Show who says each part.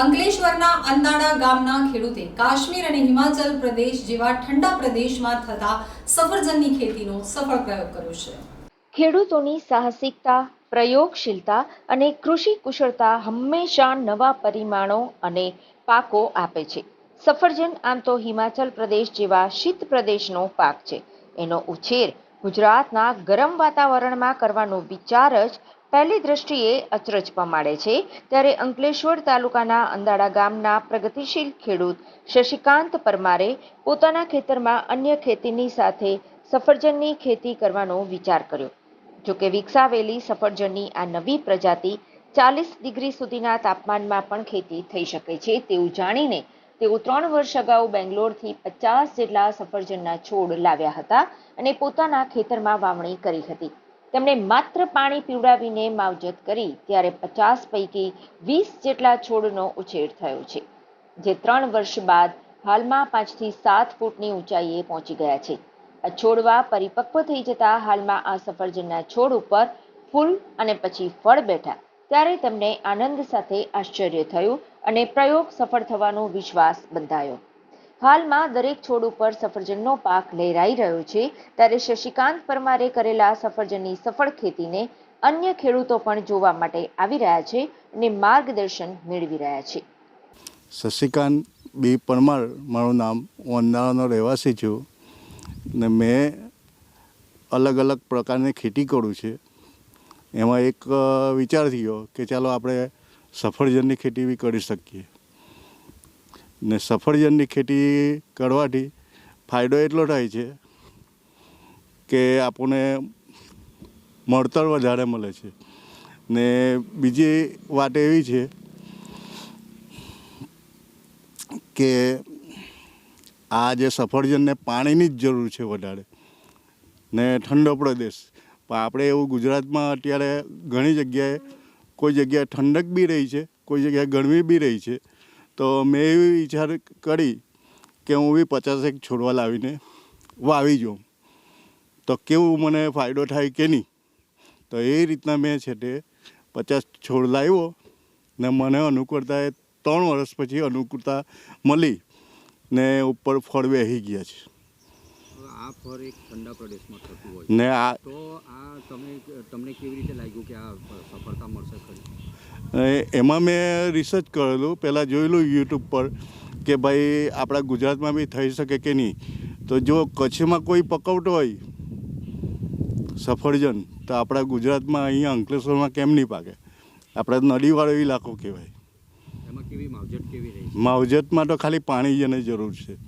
Speaker 1: અંદાડા ગામના ખેડૂતે કાશ્મીર અને હિમાચલ પ્રદેશ જેવા ઠંડા પ્રદેશમાં થતા સફરજનની ખેતીનો સફળ પ્રયોગ કર્યો છે.
Speaker 2: ખેડૂતોની સાહસિકતા, પ્રયોગશીલતા અને કૃષિ કુશળતા હંમેશા નવા પરિમાણો અને પાકો આપે છે. સફરજન આમ તો હિમાચલ પ્રદેશ જેવા શીત પ્રદેશનો પાક છે. એનો ઉછેર ગુજરાતના ગરમ વાતાવરણમાં કરવાનો વિચાર જ પહેલી દ્રષ્ટિએ અચરજ પમાડે છે ત્યારે અંકલેશ્વર તાલુકાના અંદાડા ગામના પ્રગતિશીલ ખેડૂત શશિકાંત પરમારે પોતાના ખેતરમાં અન્ય ખેતીની સાથે સફરજનની ખેતી કરવાનો વિચાર કર્યો. જોકે વિકસાવેલી સફરજનની આ નવી પ્રજાતિ ચાલીસ ડિગ્રી સુધીના તાપમાનમાં પણ ખેતી થઈ શકે છે તેવું જાણીને તેઓ ત્રણ વર્ષ અગાઉ બેંગ્લોરથી પચાસ જેટલા સફરજનના છોડ લાવ્યા હતા અને પોતાના ખેતરમાં વાવણી કરી હતી. તેમણે માત્ર પાણી પીવડાવીને માવજત કરી, ત્યારે પચાસ પૈકી વીસ જેટલા છોડનો ઉછેર થયો છે, જે ત્રણ વર્ષ બાદ હાલમાં પાંચથી સાત ફૂટની ઊંચાઈએ પહોંચી ગયા છે. આ છોડવા પરિપક્વ થઈ જતા હાલમાં આ સફરજનના છોડ ઉપર ફૂલ અને પછી ફળ બેઠા, ત્યારે તેમને આનંદ સાથે આશ્ચર્ય થયું અને પ્રયોગ સફળ થવાનો વિશ્વાસ બંધાયો. હાલમાં દરેક છોડ ઉપર સફરજનનો પાક લહેરાઈ રહ્યો છે. ત્યારે શશિકાંત પરમારે કરેલા સફરજનની સફળ ખેતીને અન્ય ખેડૂતો પણ જોવા માટે આવી રહ્યા છે અને માર્ગદર્શન મેળવી રહ્યા છે.
Speaker 3: શશિકાંત બી પરમાર, મારું નામ, હું અંદાણાનો રહેવાસી છું ને મેં અલગ અલગ પ્રકારની ખેતી કરું છે. એમાં એક વિચાર થયો કે ચાલો આપણે સફરજનની ખેતી બી કરી શકીએ. ને સફરજનની ખેતી કરવાથી ફાયદો એટલો થાય છે કે આપણને મળતર વધારે મળે છે. ને બીજી વાત એવી છે કે આ જે સફરજનને પાણીની જ જરૂર છે વધારે. ને ઠંડો પ્રદેશ. પણ આપણે એવું ગુજરાતમાં અત્યારે ઘણી જગ્યાએ કોઈ જગ્યાએ ઠંડક બી રહી છે, કોઈ જગ્યાએ ગરમી બી રહી છે. તો મેં એવી વિચાર કરી કે હું બી પચાસેક છોડવા લાવીને વાવી જોઉં. તો કેવું મને ફાયદો થાય કે નહીં? તો એ રીતના મેં છે તે પચાસ છોડ લાવ્યો ને મને અનુકૂળતા એ ત્રણ વર્ષ પછી અનુકૂળતા મળી ને ઉપર ફળ વહી ગયા છે.
Speaker 4: આ ફળ એક ઠંડા પ્રદેશમાં થતું હોય
Speaker 3: ને આ
Speaker 4: તો આ તમે તમને કેવી રીતે લાગ્યું કે આ સફળતા મળશે ખરી?
Speaker 3: એમાં મેં રિસર્ચ કરેલું. પહેલાં જોયેલું યુટ્યુબ પર કે ભાઈ આપણા ગુજરાતમાં બી થઈ શકે કે નહીં. તો જો કચ્છમાં કોઈ પકવતો હોય સફરજન તો આપણા ગુજરાતમાં અહીંયા અંકલેશ્વરમાં કેમ નહીં પાકે? આપણે નદીવાળો ઇલાકો કહેવાય.
Speaker 4: એમાં કેવી માવજત કેવી રહી
Speaker 3: માવજતમાં તો ખાલી પાણી જ જરૂર છે.